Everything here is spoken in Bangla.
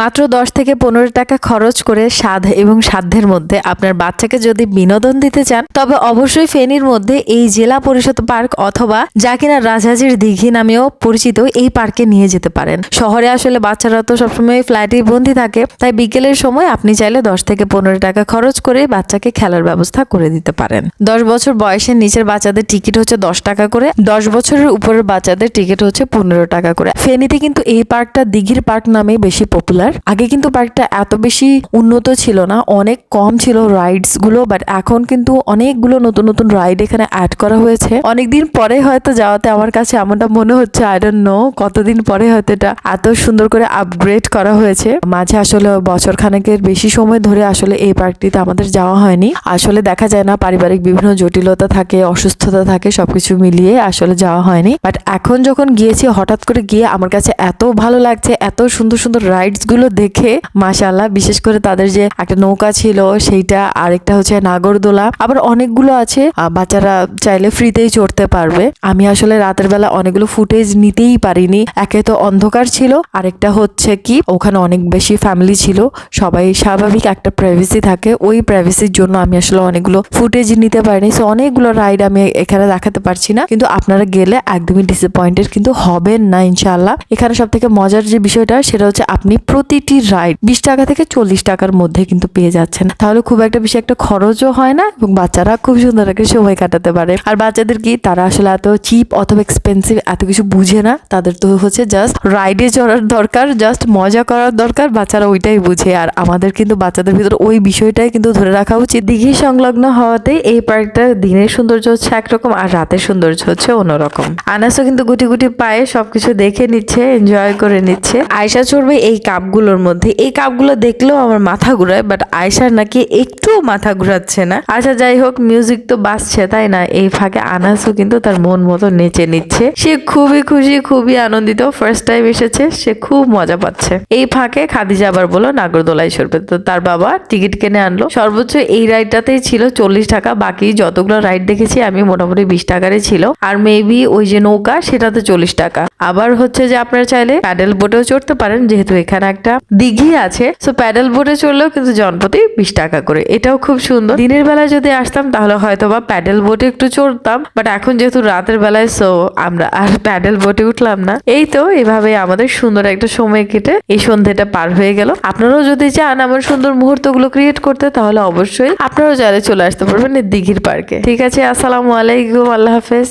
মাত্র দশ থেকে পনেরো টাকা খরচ করে স্বাদ এবং সাধ্যের মধ্যে আপনার বাচ্চাকে যদি বিনোদন দিতে চান, তবে অবশ্যই ফেনীর মধ্যে এই জেলা পরিষদ পার্ক অথবা যা কিনা রাজহাজির দিঘি নামেও পরিচিত এই পার্কে নিয়ে যেতে পারেন। শহরে আসলে বাচ্চারা তো সবসময় ফ্ল্যাটেই বন্দি থাকে, তাই বিকেলের সময় আপনি চাইলে দশ থেকে পনেরো টাকা খরচ করে বাচ্চাকে খেলার ব্যবস্থা করে দিতে পারেন। দশ বছর বয়সের নিচের বাচ্চাদের টিকিট হচ্ছে দশ টাকা করে, দশ বছরের উপরের বাচ্চাদের টিকিট হচ্ছে পনেরো টাকা করে। ফেনীতে কিন্তু এই পার্কটা দিঘির পার্ক নামেই বেশি পপুলার আগে কিন্তু পার্কটা এত বেশি উন্নত ছিল না, অনেক কম ছিল রাইডসগুলো বাট এখন কিন্তু অনেকগুলো নতুন নতুন রাইড এখানে অ্যাড করা হয়েছে। অনেকদিন পরে হয়তো যাওয়াতে আমার কাছে এমনটা মনে হচ্ছে আই ডোন্ট নো কতদিন পরে হয়তো এটা এত সুন্দর করে আপগ্রেড করা হয়েছে। মাঝে আসলে বছর খানেকের বেশি সময় ধরে আসলে এই পার্কটিতে আমাদের যাওয়া হয়নি। আসলে দেখা যায় না, পারিবারিক বিভিন্ন জটিলতা থাকে, অসুস্থতা থাকে, সবকিছু মিলিয়ে আসলে যাওয়া হয়নি। বাট এখন যখন গিয়েছি, হঠাৎ করে গিয়ে আমার কাছে এত ভালো লাগছে, এত সুন্দর সুন্দর রাইডস গুলো দেখে মাশাল্লাহ বিশেষ করে তাদের যে একটা নৌকা ছিল, সেইটা আরেকটা হচ্ছে নাগরদোলা। আবার অনেকগুলো আছে বাচ্চারা চাইলে ফ্রিতেই চড়তে পারবে। আমি আসলে রাতের বেলা অনেকগুলো ফুটেজ নিতেই পারিনি। একে তো অন্ধকার ছিল, আরেকটা হচ্ছে কি, ওখানে অনেক বেশি ফ্যামিলি ছিল। সবাই স্বাভাবিক একটা প্রাইভেসি থাকে। ওই প্রাইভেসির জন্য আমি আসলে অনেকগুলো ফুটেজ নিতে পারিনি। সো অনেকগুলো রাইড আমি এখানে দেখাতে পারছি না। কিন্তু আপনারা গেলে একদমই ডিসঅ্যাপয়েন্টেড কিন্তু হবেন না ইনশাল্লাহ এখানে সব থেকে মজার যে বিষয়টা, সেটা হচ্ছে আপনি প্রতিটি রাইড বিশ টাকা থেকে চল্লিশ টাকার মধ্যে কিন্তু পেয়ে যাচ্ছেন। তাহলে খুব একটা বেশি একটা খরচও হয় না এবং বাচ্চারা খুব সুন্দর একটা সময় কাটাতে পারে। আর বাচ্চাদের কি? তারা আসলে এত চিপ অথবা এক্সপেন্সিভ এত কিছু বুঝে না। তাদের তো হচ্ছে জাস্ট রাইডে চড়ার দরকার জাস্ট মজা করার দরকার, বাচ্চারা ওইটাই বুঝে। আর আমাদের কিন্তু বাচ্চাদের ভিতরে ওই বিষয়টাই কিন্তু ধরে রাখা উচিত। দিঘি সংলগ্ন হওয়াতে এই পার্কটা দিনের সৌন্দর্য হচ্ছে একরকম আর রাতের সৌন্দর্য হচ্ছে অন্যরকম। আনাসও কিন্তু গুটি গুটি পায়ে সবকিছু দেখে নিচ্ছে এনজয় করে নিচ্ছে। আয়সা চড়বে এই কাপগুলোর মধ্যে। এই কাপগুলো দেখলেও আমার মাথা ঘুরায় বাট আয়সার নাকি একটুও মাথা ঘুরাচ্ছে না। আচ্ছা যাই হোক মিউজিক তো বাজছে, তাই না? এই ফাঁকে আনাসও কিন্তু তার মন মতো নেচে নিচ্ছে। সে খুবই খুশি, খুবই আনন্দিত। ফার্স্ট টাইম এসেছে, সে খুব মজা পাচ্ছে। এই ফাঁকে খাদিজা আবার বলো নাগরদোলায় সরবে। তো তার বাবা টিকিট কিনে আনলো। সর্বোচ্চ এই রাইডটাতেই ছিল চল্লিশ টাকা, বাকি যতগুলো রাইড দেখেছি, আমি মোটামুটি বিশ টাকারই ছিল। আর মেবি ওই যে নৌকা, সেটাতে চল্লিশ টাকা। আবার হচ্ছে যে আপনারা চাইলে প্যাডেল বোটেও চড়তে পারেন, যেহেতু এখানে একটা দিঘি আছে। সো প্যাডেল বোটে চড়লেও কিন্তু জনপ্রতি বিশ টাকা করে। এটাও খুব সুন্দর। দিনের বেলায় যদি আসতাম, তাহলে হয়তো বা প্যাডেল বোটে একটু চড়তাম। বাট এখন যেহেতু রাতের বেলায় সো আমরা আর প্যাডেল বোটে উঠলাম না। এই তো এভাবে আমাদের সুন্দর একটা সময় কেটে এই সন্ধ্যেটা পার হয়ে গেল। আপনারাও যদি চান আমার সুন্দর মুহূর্তগুলো ক্রিয়েট করতে, তাহলে অবশ্যই আপনারাও চাইলে চলে আসতে পারবেন দিঘির পার্কে ঠিক আছে, আসসালামু আলাইকুম, আল্লাহ হাফেজ।